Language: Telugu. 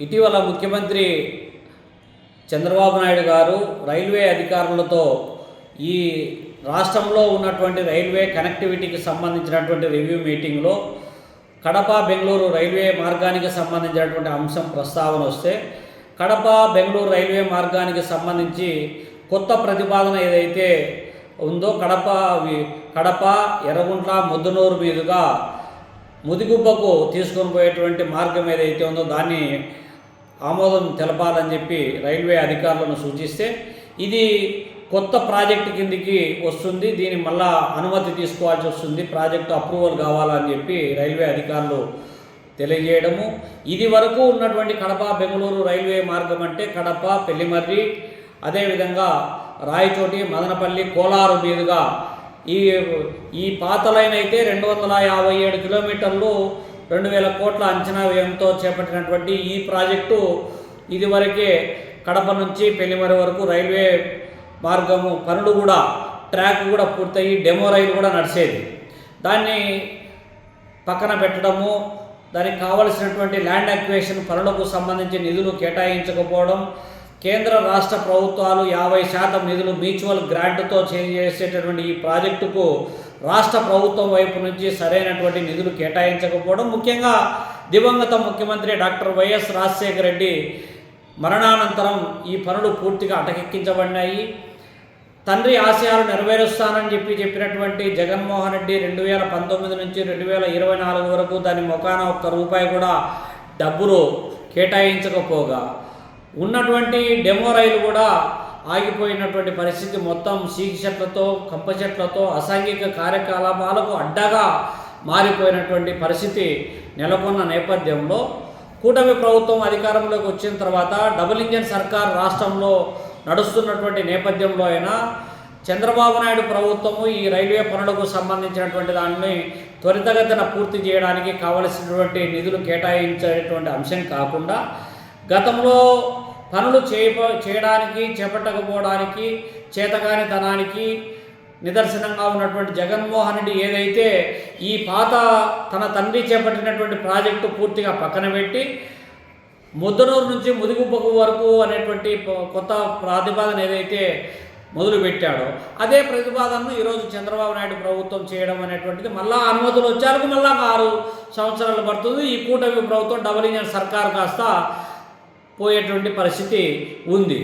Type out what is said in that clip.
ఇటీవల ముఖ్యమంత్రి చంద్రబాబు నాయుడు గారు రైల్వే అధికారులతో ఈ రాష్ట్రంలో ఉన్నటువంటి రైల్వే కనెక్టివిటీకి సంబంధించినటువంటి రివ్యూ మీటింగ్లో కడప బెంగళూరు రైల్వే మార్గానికి సంబంధించినటువంటి అంశం ప్రస్తావన వస్తే కడప బెంగళూరు రైల్వే మార్గానికి సంబంధించి కొత్త ప్రతిపాదన ఏదైతే ఉందో కడప కడప ఎర్రగుంట్ల ముద్దునూరు మీదుగా ముదిగుబ్బకు తీసుకొని పోయేటువంటి మార్గం ఏదైతే ఉందో దాన్ని ఆమోదం తెలపాలని చెప్పి రైల్వే అధికారులను సూచిస్తే ఇది కొత్త ప్రాజెక్టు కిందికి వస్తుంది. దీని మళ్ళా అనుమతి తీసుకోవాల్సి వస్తుంది. ప్రాజెక్టు అప్రూవల్ కావాలని చెప్పి రైల్వే అధికారులు తెలియజేయడము. ఇది వరకు ఉన్నటువంటి కడప బెంగళూరు రైల్వే మార్గం అంటే కడప పెళ్ళిమర్రి అదేవిధంగా రాయచోటి మదనపల్లి కోలారు మీదుగా ఈ ఈ పాత లైన్ అయితే రెండు వందల యాభై ఏడు కిలోమీటర్లు రెండు వేల కోట్ల అంచనా వ్యయంతో చేపట్టినటువంటి ఈ ప్రాజెక్టు ఇదివరకే కడప నుంచి పెళ్ళిమరి వరకు రైల్వే మార్గము పనులు కూడా ట్రాక్ కూడా పూర్తయి డెమో రైలు కూడా నడిచేది. దాన్ని పక్కన పెట్టడము దానికి కావలసినటువంటి ల్యాండ్ అక్వేషన్ పనులకు సంబంధించి నిధులు కేటాయించకపోవడం కేంద్ర రాష్ట్ర ప్రభుత్వాలు యాభై శాతం నిధులు మ్యూచువల్ గ్రాంట్తో చేసేటటువంటి ఈ ప్రాజెక్టుకు రాష్ట్ర ప్రభుత్వం వైపు నుంచి సరైనటువంటి నిధులు కేటాయించకపోవడం ముఖ్యంగా దివంగత ముఖ్యమంత్రి డాక్టర్ వైఎస్ రాజశేఖర రెడ్డి మరణానంతరం ఈ పనులు పూర్తిగా అటకెక్కించబడినాయి. తండ్రి ఆశయాలు నెరవేరుస్తానని చెప్పి చెప్పినటువంటి జగన్మోహన్ రెడ్డి రెండు వేల పంతొమ్మిది నుంచి రెండు వేల ఇరవై నాలుగు వరకు దాని మొకాన ఒక్క రూపాయి కూడా డబ్బులు కేటాయించకపోగా ఉన్నటువంటి డెమో రైలు కూడా ఆగిపోయినటువంటి పరిస్థితి మొత్తం సీకి చెట్లతో కంప చెట్లతో అసాంఘిక కార్యకలాపాలకు అడ్డగా మారిపోయినటువంటి పరిస్థితి నెలకొన్న నేపథ్యంలో కూటమి ప్రభుత్వం అధికారంలోకి వచ్చిన తర్వాత డబుల్ ఇంజన్ సర్కార్ రాష్ట్రంలో నడుస్తున్నటువంటి నేపథ్యంలో అయినా చంద్రబాబు నాయుడు ప్రభుత్వము ఈ రైల్వే పనులకు సంబంధించినటువంటి దాన్ని త్వరితగతిన పూర్తి చేయడానికి కావలసినటువంటి నిధులు కేటాయించేటువంటి అంశం కాకుండా గతంలో పనులు చేయ చేయడానికి చేపట్టకపోవడానికి చేతకానితనానికి నిదర్శనంగా ఉన్నటువంటి జగన్మోహన్ రెడ్డి ఏదైతే ఈ పాత తన తండ్రి చేపట్టినటువంటి ప్రాజెక్టు పూర్తిగా పక్కన పెట్టి ముద్దనూరు నుంచి ముదిగుబ్బకు వరకు అనేటువంటి కొత్త ప్రతిపాదన ఏదైతే మొదలుపెట్టాడో అదే ప్రతిపాదనను ఈరోజు చంద్రబాబు నాయుడు ప్రభుత్వం చేయడం అనేటువంటిది మళ్ళా అనుమతులు వచ్చారకు మళ్ళా ఆరు సంవత్సరాలు పడుతుంది. ఈ కూటమి ప్రభుత్వం డబుల్ ఇంజన్ సర్కార్ కాస్త పోయేటువంటి పరిస్థితి ఉంది.